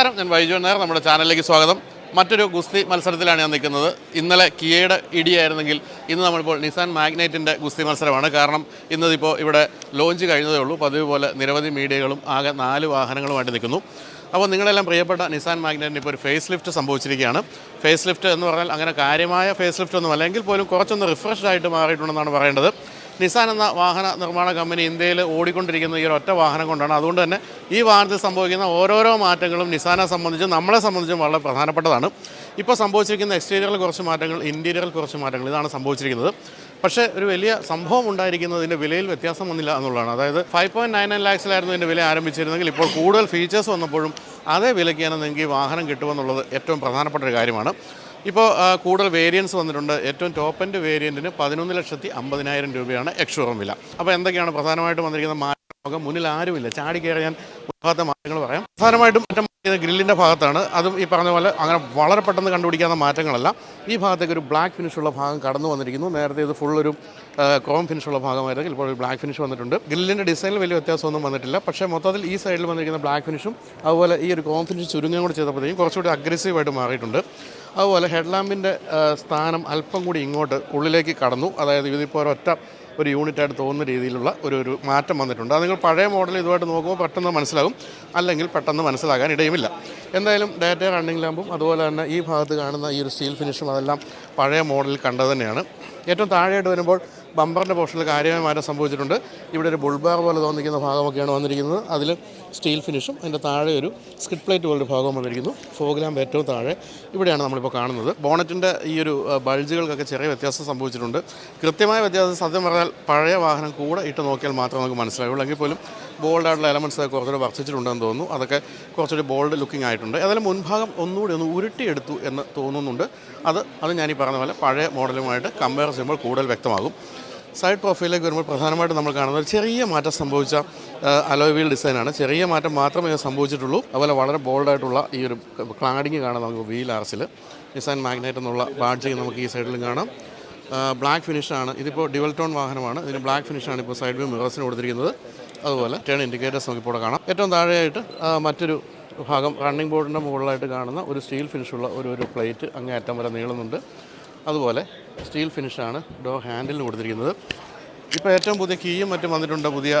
നമസ്കാരം. ഞാൻ വൈജു നേർ നമ്മുടെ ചാനലിലേക്ക് സ്വാഗതം. മറ്റൊരു ഗുസ്തി മത്സരത്തിലാണ് ഞാൻ നിൽക്കുന്നത്. ഇന്നലെ കിയയുടെ ഇടിയായിരുന്നെങ്കിൽ ഇന്ന് നമ്മളിപ്പോൾ നിസാൻ മാഗ്നൈറ്റിന്റെ ഗുസ്തി മത്സരമാണ്. കാരണം ഇന്നതിപ്പോൾ ഇവിടെ ലോഞ്ച് കഴിഞ്ഞതേ ഉള്ളൂ. പതിവ് പോലെ നിരവധി മീഡിയകളും ആകെ നാല് വാഹനങ്ങളുമായിട്ട് നിൽക്കുന്നു. അപ്പോൾ നിങ്ങളെല്ലാം പ്രിയപ്പെട്ട നിസാൻ മാഗ്നറ്റിന് ഇപ്പോൾ ഒരു ഫേസ് ലിഫ്റ്റ് സംഭവിച്ചിരിക്കുകയാണ്. ഫേസ് ലിഫ്റ്റ് എന്ന് പറഞ്ഞാൽ അങ്ങനെ കാര്യമായ ഫേസ് ലിഫ്റ്റ് ഒന്നും അല്ലെങ്കിൽ പോലും കുറച്ചൊന്ന് റിഫ്രഷ്ഡ് ആയിട്ട് മാറിയിട്ടുണ്ടെന്നാണ് പറയേണ്ടത്. നിസാൻ എന്ന വാഹന നിർമ്മാണ കമ്പനി ഇന്ത്യയിൽ ഓടിക്കൊണ്ടിരിക്കുന്ന ഈ ഒറ്റ വാഹനം കൊണ്ടാണ്. അതുകൊണ്ട് തന്നെ ഈ വാഹനത്തിൽ സംഭവിക്കുന്ന ഓരോരോ മാറ്റങ്ങളും നിസാനെ സംബന്ധിച്ചും നമ്മളെ സംബന്ധിച്ചും വളരെ പ്രധാനപ്പെട്ടതാണ്. ഇപ്പോൾ സംഭവിച്ചിരിക്കുന്ന എക്സ്റ്റീരിയറിൽ കുറച്ച് മാറ്റങ്ങൾ ഇന്റീരിയറിൽ കുറച്ച് മാറ്റങ്ങൾ ഇതാണ് സംഭവിച്ചിരിക്കുന്നത്. പക്ഷേ ഒരു വലിയ സംഭവം ഉണ്ടായിരിക്കുന്നതിന്റെ വിലയിൽ വ്യത്യാസം വന്നില്ല എന്നുള്ളതാണ്. അതായത് ഫൈവ് പോയിന്റ് നയൻ നയൻ ലാക്സിലായിരുന്നു ഇതിന്റെ വില ആരംഭിച്ചിരുന്നെങ്കിൽ ഇപ്പോൾ കൂടുതൽ ഫീച്ചേഴ്സ് വന്നപ്പോഴും അതേ വിലയ്ക്ക് തന്നെ നിങ്ങൾക്ക് ഈ വാഹനം കിട്ടുമെന്നുള്ളത് ഏറ്റവും പ്രധാനപ്പെട്ട ഒരു കാര്യമാണ്. ഇപ്പോൾ കൂടുതൽ വേരിയൻസ് വന്നിട്ടുണ്ട്. ഏറ്റവും ടോപ്പ് എൻഡ് വേരിയന്റിന് പതിനൊന്ന് ലക്ഷത്തി അമ്പതിനായിരം രൂപയാണ് എക്സ്ഷോറൂം വില. അപ്പോൾ എന്തൊക്കെയാണ് പ്രധാനമായിട്ടും വന്നിരിക്കുന്ന മാറ്റം? മുന്നിൽ ആരുമില്ല. ചാടി കയറി ഞാൻ ഭാഗത്തെ മാറ്റങ്ങൾ പറയാം. പ്രധാനമായിട്ടും മാറ്റം ഗ്രില്ലിന്റെ ഭാഗത്താണ്. അതും ഈ പറഞ്ഞ പോലെ അങ്ങനെ വളരെ പെട്ടെന്ന് കണ്ടുപിടിക്കാവുന്ന മാറ്റങ്ങളല്ല. ഈ ഭാഗത്തേക്ക് ഒരു ബ്ലാക്ക് ഫിനിഷുള്ള ഭാഗം കടന്നു വന്നിരിക്കുന്നു. നേരത്തെ ഇത് ഫുൾ ഒരു ക്രോം ഫിനിഷുള്ള ഭാഗമായിരുന്നെങ്കിൽ ഇപ്പോൾ ഒരു ബ്ലാക്ക് ഫിനിഷ് വന്നിട്ടുണ്ട്. ഗ്രില്ലിന്റെ ഡിസൈനിൽ വലിയ വ്യത്യാസമൊന്നും വന്നിട്ടില്ല. പക്ഷേ മൊത്തത്തിൽ ഈ സൈഡിൽ വന്നിരിക്കുന്ന ബ്ലാക്ക് ഫിനിഷും അതുപോലെ ഈ ഒരു ക്രോം ഫിനിഷ് ചുരുങ്ങും കൂടെ ചെയ്തപ്പോഴത്തേക്കും കുറച്ചുകൂടി അഗ്രസീവായിട്ട് മാറിയിട്ടുണ്ട്. അതുപോലെ ഹെഡ്ലാമ്പിന്റെ സ്ഥാനം അല്പം കൂടി ഇങ്ങോട്ട് ഉള്ളിലേക്ക് കടന്നു. അതായത് ഇതിപ്പോൾ ഒരൊറ്റ ഒരു യൂണിറ്റായിട്ട് തോന്നുന്ന രീതിയിലുള്ള ഒരു ഒരു മാറ്റം വന്നിട്ടുണ്ട്. അത് നിങ്ങൾ പഴയ മോഡൽ ഇതുമായിട്ട് നോക്കുമ്പോൾ പെട്ടെന്ന് മനസ്സിലാകും. അല്ലെങ്കിൽ പെട്ടെന്ന് മനസ്സിലാകാൻ ഇടയുമില്ല. എന്തായാലും ഡാറ്റ റണ്ണിംഗ് ലാമ്പും അതുപോലെ തന്നെ ഈ ഭാഗത്ത് കാണുന്ന ഈ ഒരു സ്റ്റീൽ ഫിനിഷും അതെല്ലാം പഴയ മോഡലിൽ കണ്ടത് തന്നെയാണ്. ഏറ്റവും താഴെയായിട്ട് വരുമ്പോൾ ബമ്പറിന്റെ പോർഷനിൽ കാര്യമായ മാറ്റം സംഭവിച്ചിട്ടുണ്ട്. ഇവിടെ ഒരു ബുൾബാർ പോലെ തോന്നിക്കുന്ന ഭാഗമൊക്കെയാണ് വന്നിരിക്കുന്നത്. അതിൽ സ്റ്റീൽ ഫിനിഷും അതിന്റെ താഴെ ഒരു സ്കിഡ് പ്ലേറ്റ് പോലൊരു ഭാഗം വന്നിരിക്കുന്നു. ഫോഗ് ലാമ്പ് ഏറ്റവും താഴെ. ഇവിടെയാണ് നമ്മളിപ്പോൾ കാണുന്നത്. ബോണറ്റിന്റെ ഈ ഒരു ബൾജുകൾക്കൊക്കെ ചെറിയ വ്യത്യാസം സംഭവിച്ചിട്ടുണ്ട്. കൃത്യമായ വ്യത്യാസം സത്യം പറഞ്ഞാൽ പഴയ വാഹനം കൂടെ ഇട്ട് നോക്കിയാൽ മാത്രമേ നമുക്ക് മനസ്സിലാവുള്ളൂ. എങ്കിൽ പോലും ബോൾഡായിട്ടുള്ള ഒക്കെ കുറച്ചുകൂടെ വർദ്ധിച്ചിട്ടുണ്ടെന്ന് തോന്നുന്നു. അതൊക്കെ കുറച്ചുകൂടി ബോൾഡ് ലുക്കിംഗ് ആയിട്ടുണ്ട്. ഏതായാലും മുൻഭാഗം ഒന്നുകൂടി ഒന്ന് ഉരുട്ടിയെടുത്തു എന്ന് തോന്നുന്നുണ്ട്. അത് അത് ഞാൻ ഈ പറഞ്ഞ പോലെ പഴയ മോഡലുമായിട്ട് കമ്പയർ ചെയ്യുമ്പോൾ കൂടുതൽ വ്യക്തമാകും. സൈഡ് പ്രൊഫൈലിലേക്ക് വരുമ്പോൾ പ്രധാനമായിട്ടും നമ്മൾ കാണുന്നത് ചെറിയ മാറ്റം സംഭവിച്ച അലോവീൽ വീൽ ഡിസൈനാണ് ചെറിയ മാറ്റം മാത്രമേ സംഭവിച്ചിട്ടുള്ളൂ. അതുപോലെ വളരെ ബോൾഡായിട്ടുള്ള ഈ ഒരു ക്ലാഡിങ് കാണാം നമുക്ക് വീൽ ആർസിൽ ഡിസൈൻ മാഗ്നൈറ്റ് എന്നുള്ള ബാഡ്ജിങ് നമുക്ക് ഈ സൈഡിലും കാണാം. ബ്ലാക്ക് ഫിനിഷാണ് ഇതിപ്പോൾ ഡ്യുവൽ ടോൺ വാഹനമാണ്. ഇതിന് ബ്ലാക്ക് ഫിനിഷാണ് ഇപ്പോൾ സൈഡ് വ്യൂ മിറേഴ്സിന് കൊടുത്തിരിക്കുന്നത്. അതുപോലെ ടേൺ ഇൻഡിക്കേറ്റേഴ്സ് നമുക്കിപ്പോൾ കാണാം. ഏറ്റവും താഴെയായിട്ട് മറ്റൊരു ഭാഗം റണ്ണിംഗ് ബോർഡിന്റെ മുകളിലായിട്ട് കാണുന്ന ഒരു സ്റ്റീൽ ഫിനിഷുള്ള ഒരു ഒരു പ്ലേറ്റ് അങ്ങേ അറ്റം വരെ നീളുന്നുണ്ട്. അതുപോലെ സ്റ്റീൽ ഫിനിഷാണ് ഡോ ഹാൻഡിലിന് കൊടുത്തിരിക്കുന്നത്. ഇപ്പോൾ ഏറ്റവും പുതിയ കീയും മറ്റും വന്നിട്ടുണ്ട് പുതിയ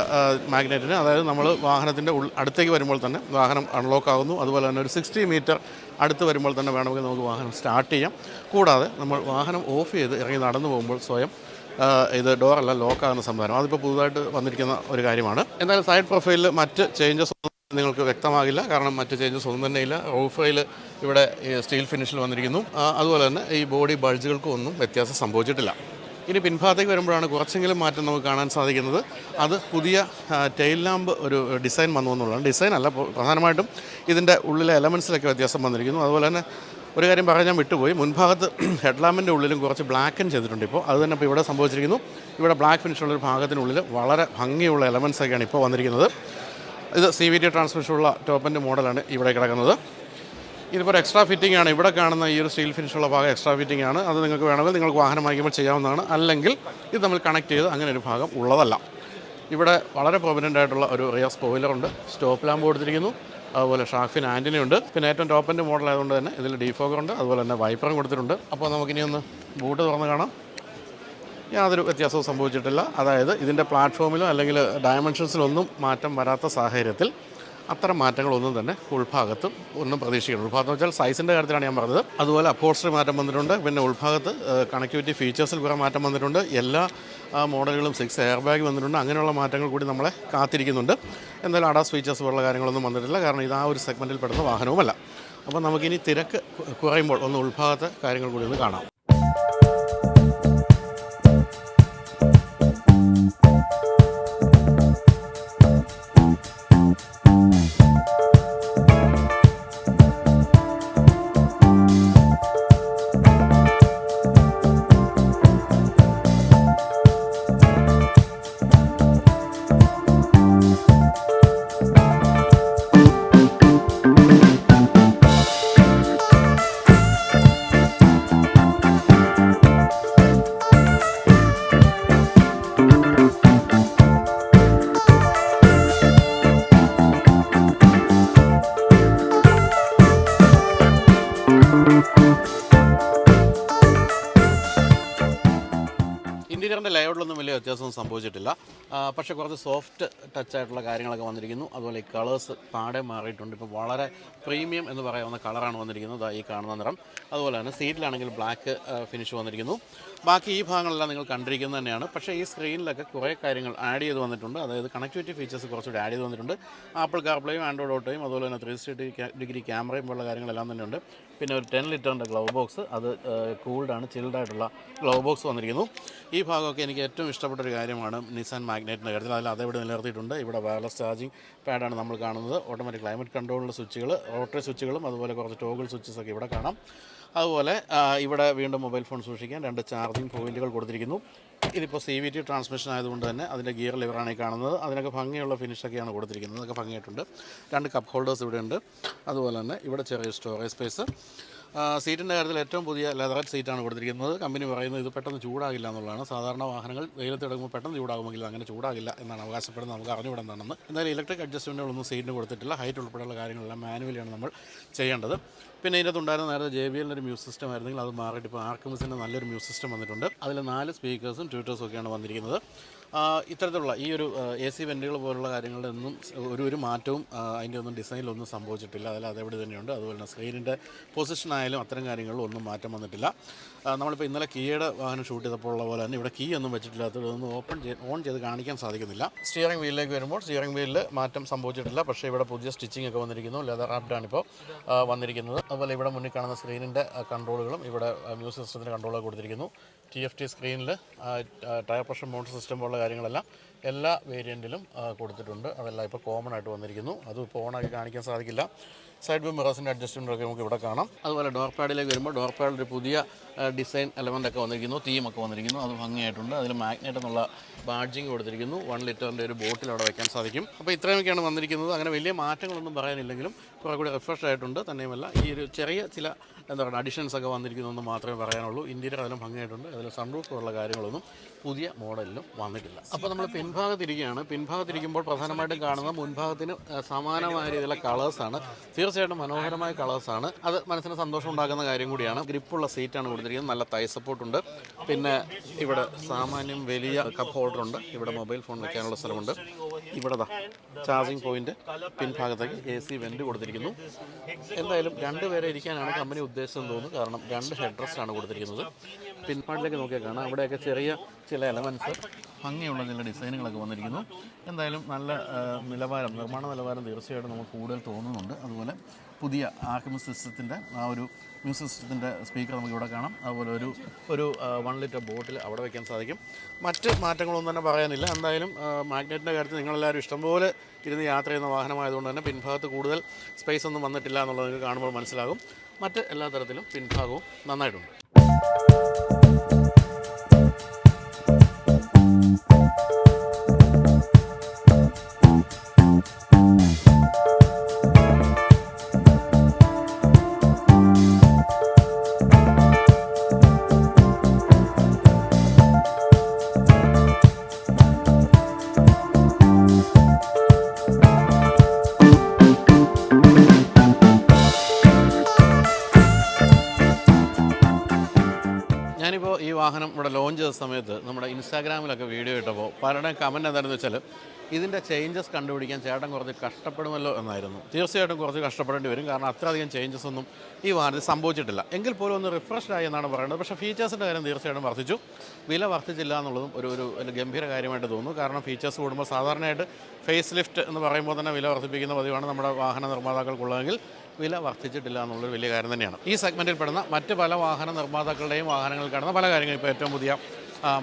മാഗ്നറ്റിന് അതായത് നമ്മൾ വാഹനത്തിന്റെ അടുത്തേക്ക് വരുമ്പോൾ തന്നെ വാഹനം അൺലോക്ക് ആകുന്നു. അതുപോലെ തന്നെ ഒരു സിക്സ്റ്റി മീറ്റർ അടുത്ത് വരുമ്പോൾ തന്നെ വേണമെങ്കിൽ നമുക്ക് വാഹനം സ്റ്റാർട്ട് ചെയ്യാം. കൂടാതെ നമ്മൾ വാഹനം ഓഫ് ചെയ്ത് ഇറങ്ങി നടന്നു പോകുമ്പോൾ സ്വയം ഇത് ഡോറല്ല ലോക്ക് ആകുന്ന സംവിധാനം. അതിപ്പോൾ പുതുതായിട്ട് വന്നിരിക്കുന്ന ഒരു കാര്യമാണ്. എന്തായാലും സൈഡ് പ്രൊഫൈലിൽ മറ്റ് ചേഞ്ചസ് ഒന്നും നിങ്ങൾക്ക് വ്യക്തമാകില്ല. കാരണം മറ്റ് ചേഞ്ചസ് ഒന്നും തന്നെ ഇല്ല. റൂഫയിൽ ഇവിടെ സ്റ്റീൽ ഫിനിഷിൽ വന്നിരിക്കുന്നു. അതുപോലെ തന്നെ ഈ ബോഡി ബൾജുകൾക്കും ഒന്നും വ്യത്യാസം സംഭവിച്ചിട്ടില്ല. ഇനി പിൻഭാഗത്തേക്ക് വരുമ്പോഴാണ് കുറച്ചെങ്കിലും മാറ്റം നമുക്ക് കാണാൻ സാധിക്കുന്നത്. അത് പുതിയ ടെയിൽ ലാമ്പ് ഒരു ഡിസൈൻ വന്നു എന്നുള്ളതാണ്. ഡിസൈൻ അല്ല പ്രധാനമായിട്ടും ഇതിന്റെ ഉള്ളിലെ എലമെൻസിലൊക്കെ വ്യത്യാസം വന്നിരിക്കുന്നു. അതുപോലെ തന്നെ ഒരു കാര്യം പറയാൻ ഞാൻ വിട്ടുപോയി. മുൻഭാഗത്ത് ഹെഡ്ലാമ്പിന്റെ ഉള്ളിലും കുറച്ച് ബ്ലാക്കൻ ചെയ്തിട്ടുണ്ട് ഇപ്പോൾ. അത് തന്നെ ഇപ്പോൾ ഇവിടെ സംഭവിച്ചിരിക്കുന്നു. ഇവിടെ ബ്ലാക്ക് ഫിനിഷുള്ള ഒരു ഭാഗത്തിനുള്ളിൽ വളരെ ഭംഗിയുള്ള എലമെൻസ് ഒക്കെയാണ് ഇപ്പോൾ വന്നിരിക്കുന്നത്. ഇത് സി വി ടി ട്രാൻസ്മിഷനുള്ള ടോപ്പിന്റെ മോഡലാണ് ഇവിടെ കിടക്കുന്നത്. ഇതിപ്പോൾ ഒരു എക്സ്ട്രാ ഫിറ്റിംഗ് ആണ്. ഇവിടെ കാണുന്ന ഈ ഒരു സ്റ്റീൽ ഫിനിഷുള്ള ഭാഗം എക്സ്ട്രാ ഫിറ്റിംഗ് ആണ്. അത് നിങ്ങൾക്ക് വേണമെങ്കിൽ നിങ്ങൾക്ക് വാഹനം വാങ്ങിക്കുമ്പോൾ ചെയ്യാവുന്നതാണ്. അല്ലെങ്കിൽ ഇത് നമ്മൾ കണക്ട് ചെയ്ത് അങ്ങനെ ഒരു ഭാഗം ഉള്ളതല്ല. ഇവിടെ വളരെ പ്രൊമിനന്റ് ആയിട്ടുള്ള ഒരു റിയർ സ്പോയിലറുണ്ട് സ്റ്റോപ്പ് ലാമ്പ് കൊടുത്തിരിക്കുന്നു. അതുപോലെ ഷാഫിൻ ആന്റിനുണ്ട് പിന്നെ ഏറ്റവും ടോപ്പിന്റെ മോഡൽ ആയതുകൊണ്ട് തന്നെ ഇതിൽ ഡീഫോഗർ ഉണ്ട്. അതുപോലെ തന്നെ വൈപ്പറും കൊടുത്തിട്ടുണ്ട്. അപ്പോൾ നമുക്കിനി ഒന്ന് ബൂട്ട് തുറന്ന് കാണാം. യാതൊരു വ്യത്യാസവും സംഭവിച്ചിട്ടില്ല. അതായത് ഇതിന്റെ പ്ലാറ്റ്ഫോമിലോ അല്ലെങ്കിൽ ഡയമെൻഷൻസിലൊന്നും മാറ്റം വരാത്ത സാഹചര്യത്തിൽ അത്തരം മാറ്റങ്ങളൊന്നും തന്നെ ഉൾഭാഗത്തും ഒന്നും പ്രതീക്ഷിക്കുന്നു ഉൾഭാഗത്ത് എന്ന് വെച്ചാൽ സൈസിന്റെ കാര്യത്തിലാണ് ഞാൻ പറഞ്ഞത്. അതുപോലെ അപ്പോസ്റ്ററി മാറ്റം വന്നിട്ടുണ്ട്. പിന്നെ ഉൾഭാഗത്ത് കണക്ടിവിറ്റി ഫീച്ചേഴ്സിൽ കുറേ മാറ്റം വന്നിട്ടുണ്ട്. എല്ലാ മോഡലുകളും സിക്സ് എയർ ബാഗ് വന്നിട്ടുണ്ട്. അങ്ങനെയുള്ള മാറ്റങ്ങൾ കൂടി നമ്മളെ കാത്തിരിക്കുന്നുണ്ട്. എന്തായാലും അഡാസ് ഫീച്ചേഴ്സ് പോലുള്ള കാര്യങ്ങളൊന്നും വന്നിട്ടില്ല. കാരണം ഇത് ആ ഒരു സെഗ്മെന്റിൽ പെടുന്ന വാഹനവുമല്ല. അപ്പോൾ നമുക്കിനി തിരക്ക് കുറയുമ്പോൾ ഒന്ന് ഉൾഭാഗത്തെ കാര്യങ്ങൾ കൂടി ഒന്ന് കാണാം. ഗിയറിന്റെ ലേഔട്ടിലൊന്നും വലിയ വ്യത്യാസമൊന്നും സംഭവിച്ചിട്ടില്ല. പക്ഷേ കുറച്ച് സോഫ്റ്റ് ടച്ച് ആയിട്ടുള്ള കാര്യങ്ങളൊക്കെ വന്നിരിക്കുന്നു. അതുപോലെ ഈ കളേഴ്സ് പാടെ മാറിയിട്ടുണ്ട്. ഇപ്പോൾ വളരെ പ്രീമിയം എന്ന് പറയാവുന്ന കളറാണ് വന്നിരിക്കുന്നത്. ഈ കാണുന്ന നിറം. അതുപോലെ തന്നെ സീറ്റിലാണെങ്കിൽ ബ്ലാക്ക് ഫിനിഷ് വന്നിരിക്കുന്നു. ബാക്കി ഈ ഭാഗങ്ങളെല്ലാം നിങ്ങൾ കണ്ടിരിക്കുന്നത് തന്നെയാണ്. പക്ഷേ ഈ സ്ക്രീനിലൊക്കെ കുറേ കാര്യങ്ങൾ ആഡ് ചെയ്ത് വന്നിട്ടുണ്ട്. അതായത് കണക്ടിവിറ്റി ഫീച്ചേഴ്സ് കുറച്ചുകൂടി ആഡ് ചെയ്ത് വന്നിട്ടുണ്ട്. ആപ്പിൾ കാർപ്ലേയും ആൻഡ്രോയിഡ് ഓട്ടോയും അതുപോലെ തന്നെ ത്രീ സിക്സ്റ്റി ഡിഗ്രി ക്യാമറയും പോലുള്ള കാര്യങ്ങളെല്ലാം തന്നെ ഉണ്ട് പിന്നെ ഒരു ടെൻ ലിറ്ററിന്റെ ഗ്ലൗ ബോക്സ് അത് കൂൾഡാണ് ചിൽഡായിട്ടുള്ള ഗ്ലൗ ബോക്സ് വന്നിരിക്കുന്നു. ഈ ഭാഗമൊക്കെ എനിക്ക് ഏറ്റവും ഇഷ്ടപ്പെട്ട ഒരു കാര്യമാണ് നിസാൻ മാഗ്നറ്റിന്റെ കാര്യത്തിൽ. അതിൽ അതേവിടെ നിലനിർത്തിയിട്ടുണ്ട്. ഇവിടെ വയർലെസ് ചാർജിങ് പാഡാണ് നമ്മൾ കാണുന്നത്. ഓട്ടോമാറ്റിക് ക്ലൈമറ്റ് കൺട്രോളിന്റെ സ്വിച്ചുകൾ റോട്ടറി സ്വിച്ചുകളും അതുപോലെ കുറച്ച് ടോഗിൾ സ്വിച്ചസ് ഒക്കെ ഇവിടെ കാണാം. അതുപോലെ ഇവിടെ വീണ്ടും മൊബൈൽ ഫോൺ സൂക്ഷിക്കാൻ രണ്ട് ചാർജിങ് പോയിന്റുകൾ കൊടുത്തിരിക്കുന്നു. ഇതിപ്പോൾ സി വി ടി ട്രാൻസ്മിഷൻ ആയതുകൊണ്ട് തന്നെ അതിന്റെ ഗിയർ ലിവറാണ് ഈ കാണുന്നത്. അതിനൊക്കെ ഭംഗിയുള്ള ഫിനിഷൊക്കെയാണ് കൊടുത്തിരിക്കുന്നത്. അതൊക്കെ ഭംഗിയായിട്ടുണ്ട്. രണ്ട് കപ്പ് ഹോൾഡേഴ്സ് ഇവിടെ ഉണ്ട് അതുപോലെ തന്നെ ഇവിടെ ചെറിയ സ്റ്റോറേജ് സ്പേസ് സീറ്റിന്റെ കാര്യത്തിൽ ഏറ്റവും പുതിയ ലെതർ സീറ്റാണ് കൊടുത്തിരിക്കുന്നത്. കമ്പനി പറയുന്നത് ഇത് പെട്ടെന്ന് ചൂടാകില്ല എന്നുള്ളതാണ്. സാധാരണ വാഹനങ്ങൾ വെയിലത്ത് ഇടങ്ങുമ്പോൾ പെട്ടെന്ന് ചൂടാകുമെങ്കിൽ അങ്ങനെ ചൂടാകില്ല എന്നാണ് അവകാശപ്പെടുന്നത്. നമുക്ക് അറിഞ്ഞുവിടുന്നതാണെന്ന് എന്തായാലും ഇലക്ട്രിക് അഡ്ജസ്റ്റ്മെന്റുകളൊന്നും സീറ്റിന് കൊടുത്തിട്ടില്ല. ഹൈറ്റ് ഉൾപ്പെടെയുള്ള കാര്യങ്ങളെല്ലാം മാനുവലിയാണ് നമ്മൾ ചെയ്യേണ്ടത്. പിന്നെ ഇതിനകത്ത് ഉണ്ടായിരുന്ന നേരത്തെ ജെ ബി എല്ലിന്റെ മ്യൂസിക് സിസ്റ്റം ആയിരുന്നെങ്കിൽ അത് മാറിയിട്ട് ഇപ്പോൾ ആർക്കമിസിന്റെ നല്ലൊരു മ്യൂസിക് സിസ്റ്റം വന്നിട്ടുണ്ട്. അതിൽ നാല് സ്പീക്കേഴ്സും ട്യൂട്ടേഴ്സും ഒക്കെയാണ് വന്നിരിക്കുന്നത്. ഇത്തരത്തിലുള്ള ഈ ഒരു എ സി വെന്റുകൾ പോലുള്ള കാര്യങ്ങളിൽ നിന്നും ഒരു ഒരു മാറ്റവും അതിന്റെ ഒന്നും ഡിസൈനിലൊന്നും സംഭവിച്ചിട്ടില്ല. അതിൽ അതേപടി തന്നെയുണ്ട്. അതുപോലെ തന്നെ സ്ക്രീനിന്റെ പൊസിഷൻ ആയാലും അത്തരം കാര്യങ്ങളിൽ ഒന്നും മാറ്റം വന്നിട്ടില്ല. നമ്മളിപ്പോൾ ഇന്നലെ കീയുടെ വാഹനം ഷൂട്ട് ചെയ്തപ്പോൾ ഉള്ള പോലെ തന്നെ ഇവിടെ കീ ഒന്നും വെച്ചിട്ടില്ല വെച്ചിട്ടില്ലാത്തതൊന്നും ഓപ്പൺ ഓൺ ചെയ്ത് കാണിക്കാൻ സാധിക്കുന്നില്ല. സ്റ്റിയറിംഗ് വീലിലേക്ക് വരുമ്പോൾ സ്റ്റിയറിംഗ് വീലിൽ മാറ്റം സംഭവിച്ചിട്ടില്ല. പക്ഷേ ഇവിടെ പുതിയ സ്റ്റിച്ചിങ് ഒക്കെ വന്നിരിക്കുന്നു. ലെതർ ആപ്ഡാണ് ഇപ്പോൾ വന്നിരിക്കുന്നത്. അതുപോലെ ഇവിടെ മുന്നിൽ കാണുന്ന സ്ക്രീനിന്റെ കൺട്രോളുകളും ഇവിടെ മ്യൂസിക് സിസ്റ്റത്തിന്റെ കൺട്രോളൊക്കെ കൊടുത്തിരിക്കുന്നു. ടി എഫ് ടി സ്ക്രീനിൽ ടയർ പ്രഷർ മൗണ്ട് സിസ്റ്റം പോലുള്ള കാര്യങ്ങളെല്ലാം എല്ലാ വേരിയന്റിലും കൊടുത്തിട്ടുണ്ട്. അതെല്ലാം ഇപ്പോൾ കോമൺ ആയിട്ട് വന്നിരിക്കുന്നു. അതും ഇപ്പോൾ ഓണാക്കി കാണിക്കാൻ സാധിക്കില്ല. സൈഡ് വ്യൂ മിറേഴ്സിന്റെ അഡ്ജസ്റ്റ്മെന്റ് ഒക്കെ നമുക്ക് ഇവിടെ കാണാം. അതുപോലെ ഡോർ പാഡിലേക്ക് വരുമ്പോൾ ഡോർ പാഡിൽ ഒരു പുതിയ ഡിസൈൻ എലമെന്റ് ഒക്കെ വന്നിരിക്കുന്നു. തീമൊക്കെ വന്നിരിക്കുന്നു. അത് ഭംഗിയായിട്ടുണ്ട്. അതിൽ മാഗ്നറ്റ് എന്നുള്ള ബാഡ്ജിങ് കൊടുത്തിരിക്കുന്നു. വൺ ലിറ്ററിന്റെ ഒരു ബോട്ടിൽ അവിടെ വയ്ക്കാൻ സാധിക്കും. അപ്പോൾ ഇത്രയൊക്കെയാണ് വന്നിരിക്കുന്നത്. അങ്ങനെ വലിയ മാറ്റങ്ങളൊന്നും പറയാനില്ലെങ്കിലും കുറേ കൂടി റിഫ്രഷ് ആയിട്ടുണ്ട്. തന്നെയുമല്ല ഈ ഒരു ചെറിയ ചില എന്താ പറയുക അഡീഷൻസ് ഒക്കെ വന്നിരിക്കുന്നു എന്ന് മാത്രമേ പറയാനുള്ളൂ. ഇന്ത്യയിൽ അതിലും ഭംഗിയായിട്ടുണ്ട്. അതിൽ സൺറൂഫ് ഉള്ള കാര്യങ്ങളൊന്നും പുതിയ മോഡലിലും വന്നിട്ടില്ല. അപ്പോൾ നമ്മൾ പിൻഭാഗത്തിരിക്കുകയാണ്. പിൻഭാഗത്തിരിക്കുമ്പോൾ പ്രധാനമായിട്ടും കാണുന്ന മുൻഭാഗത്തിന് സമാനമായ രീതിയിലുള്ള കളേഴ്സാണ് തീർച്ചയായിട്ടും മനോഹരമായ കളേഴ്സാണ് അത് മനസ്സിന് സന്തോഷം ഉണ്ടാക്കുന്ന കാര്യം കൂടിയാണ്. ഗ്രിപ്പുള്ള സീറ്റാണ് കൊടുത്തിരിക്കുന്നത്. നല്ല തൈ സപ്പോർട്ടുണ്ട് പിന്നെ ഇവിടെ സാമാന്യം വലിയ കപ്പ് ഹോൾഡറുണ്ട് ഇവിടെ മൊബൈൽ ഫോൺ വെക്കാനുള്ള സ്ഥലമുണ്ട്. ഇവിടെ ചാർജിങ് പോയിന്റ് പിൻഭാഗത്തേക്ക് എ സി വെന്റ് കൊടുത്തിരിക്കുന്നു. എന്തായാലും രണ്ടുപേരെ ഇരിക്കാനാണ് കമ്പനി ഉദ്ദേശം തോന്നുന്നു. കാരണം രണ്ട് ഹെഡ് ഡ്രസ്സാണ് കൊടുത്തിരിക്കുന്നത്. പിൻപാടിലേക്ക് നോക്കിയാൽ കാണാം. അവിടെയൊക്കെ ചെറിയ ചില എലമെന്റ്സ് ഭംഗിയുള്ള ചില ഡിസൈനുകളൊക്കെ വന്നിരിക്കുന്നു. എന്തായാലും നല്ല നിലവാരം നിർമ്മാണ നിലവാരം തീർച്ചയായിട്ടും നമുക്ക് കൂടുതൽ തോന്നുന്നുണ്ട്. അതുപോലെ പുതിയ ആർക്കമി സിസ്റ്റത്തിന്റെ ആ ഒരു മ്യൂസിക് സിസ്റ്റത്തിന്റെ സ്പീക്കർ നമുക്ക് ഇവിടെ കാണാം. അതുപോലെ ഒരു ഒരു വൺ ലിറ്റർ ബോട്ടിൽ അവിടെ വയ്ക്കാൻ സാധിക്കും. മറ്റ് മാറ്റങ്ങളൊന്നും തന്നെ പറയാനില്ല. എന്തായാലും മാഗ്നറ്റിന്റെ കാര്യത്തിൽ നിങ്ങളെല്ലാവരും ഇഷ്ടംപോലെ ഇരുന്ന് യാത്ര ചെയ്യുന്ന വാഹനമായതുകൊണ്ട് തന്നെ പിൻഭാഗത്ത് കൂടുതൽ സ്പേസ് ഒന്നും വന്നിട്ടില്ല എന്നുള്ളത് നിങ്ങൾക്ക് കാണുമ്പോൾ മനസ്സിലാകും. മറ്റ് എല്ലാ തരത്തിലും പിൻഭാഗവും നന്നായിട്ടുണ്ട്. വാഹനം ഇവിടെ ലോഞ്ച് ചെയ്ത സമയത്ത് നമ്മുടെ ഇൻസ്റ്റാഗ്രാമിലൊക്കെ വീഡിയോ ഇട്ടപ്പോൾ പലരുടെയും കമന്റ് എന്താണെന്ന് വെച്ചാൽ ഇതിന്റെ ചേഞ്ചസ് കണ്ടുപിടിക്കാൻ ചേട്ടൻ കുറച്ച് കഷ്ടപ്പെടുമല്ലോ എന്നായിരുന്നു. തീർച്ചയായിട്ടും കുറച്ച് കഷ്ടപ്പെടേണ്ടി വരും. കാരണം അത്രയധികം ചേഞ്ചസ് ഒന്നും ഈ വാഹനത്തിൽ സംഭവിച്ചിട്ടില്ല. എങ്കിൽ പോലും ഒന്ന് റിഫ്രഷ്ഡ് ആയി എന്നാണ് പറയുന്നത്. പക്ഷേ ഫീച്ചേഴ്സിന്റെ കാര്യം തീർച്ചയായിട്ടും വർദ്ധിച്ചു. വില വർദ്ധിച്ചില്ല എന്നുള്ളതും ഒരു ഒരു ഗംഭീര കാര്യമായിട്ട് തോന്നുന്നു. കാരണം ഫീച്ചേഴ്സ് കൂടുമ്പോൾ സാധാരണയായിട്ട് ഫേസ് ലിഫ്റ്റ് എന്ന് പറയുമ്പോൾ തന്നെ വില വർദ്ധിപ്പിക്കുന്ന പതിവാണ് നമ്മുടെ വാഹന നിർമ്മാതാക്കൾക്കുള്ളതെങ്കിൽ വില വർദ്ധിച്ചിട്ടില്ല എന്നുള്ളൊരു വലിയ കാര്യം തന്നെയാണ്. ഈ സെഗ്മെന്റിൽ പെടുന്ന മറ്റ് പല വാഹന നിർമ്മാതാക്കളുടെയും വാഹനങ്ങളിൽ കാണുന്ന പല കാര്യങ്ങളും ഇപ്പോൾ ഏറ്റവും പുതിയ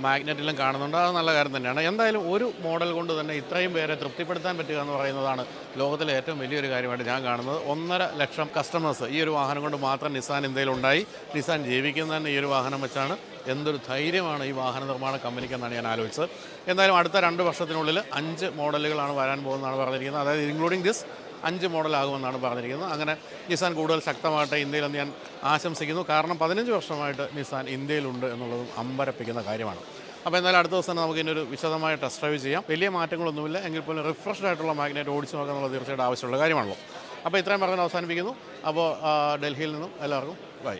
മാഗ്നറ്റിലും കാണുന്നുണ്ട്. അത് നല്ല കാര്യം തന്നെയാണ്. എന്തായാലും ഒരു മോഡൽ കൊണ്ട് തന്നെ ഇത്രയും പേരെ തൃപ്തിപ്പെടുത്താൻ പറ്റുക എന്ന് പറയുന്നതാണ് ലോകത്തിലെ ഏറ്റവും വലിയൊരു കാര്യമായിട്ട് ഞാൻ കാണുന്നത്. ഒന്നര ലക്ഷം കസ്റ്റമേഴ്സ് ഈ ഒരു വാഹനം കൊണ്ട് മാത്രം നിസാൻ ഇന്ത്യയിൽ ഉണ്ടായി. നിസാൻ ജീവിക്കുന്ന തന്നെ ഈ ഒരു വാഹനം വെച്ചാണ്. എന്തൊരു ധൈര്യമാണ് ഈ വാഹന നിർമ്മാണ കമ്പനിക്ക് എന്നാണ് ഞാൻ ആലോചിച്ചത്. എന്തായാലും അടുത്ത രണ്ട് വർഷത്തിനുള്ളിൽ അഞ്ച് മോഡലുകളാണ് വരാൻ പോകുന്നതാണ് പറഞ്ഞിരിക്കുന്നത്. അതായത് ഇൻക്ലൂഡിങ് ദിസ് അഞ്ച് മോഡലാകുമെന്നാണ് പറഞ്ഞിരിക്കുന്നത്. അങ്ങനെ നിസാൻ കൂടുതൽ ശക്തമായിട്ട് ഇന്ത്യയിലെന്ന് ഞാൻ ആശംസിക്കുന്നു. കാരണം പതിനഞ്ച് വർഷമായിട്ട് നിസാൻ ഇന്ത്യയിലുണ്ട് എന്നുള്ളതും അമ്പരപ്പിക്കുന്ന കാര്യമാണ്. അപ്പോൾ എന്നാലും അടുത്ത ദിവസം നമുക്ക് ഇതിനൊരു വിശദമായ ടെസ്റ്റ് ഡ്രൈവ് ചെയ്യാം. വലിയ മാറ്റങ്ങളൊന്നുമില്ല. എങ്കിൽ പോലും റിഫ്രഷ്ഡ് ആയിട്ടുള്ള മാഗ്നറ്റ് ഓടിച്ചു നോക്കുക എന്നുള്ളത് തീർച്ചയായിട്ടും ആവശ്യമുള്ള കാര്യമാണല്ലോ. അപ്പോൾ ഇത്രയും പറഞ്ഞ് അവസാനിപ്പിക്കുന്നു. അപ്പോൾ ഡൽഹിയിൽ നിന്നും എല്ലാവർക്കും ബൈ.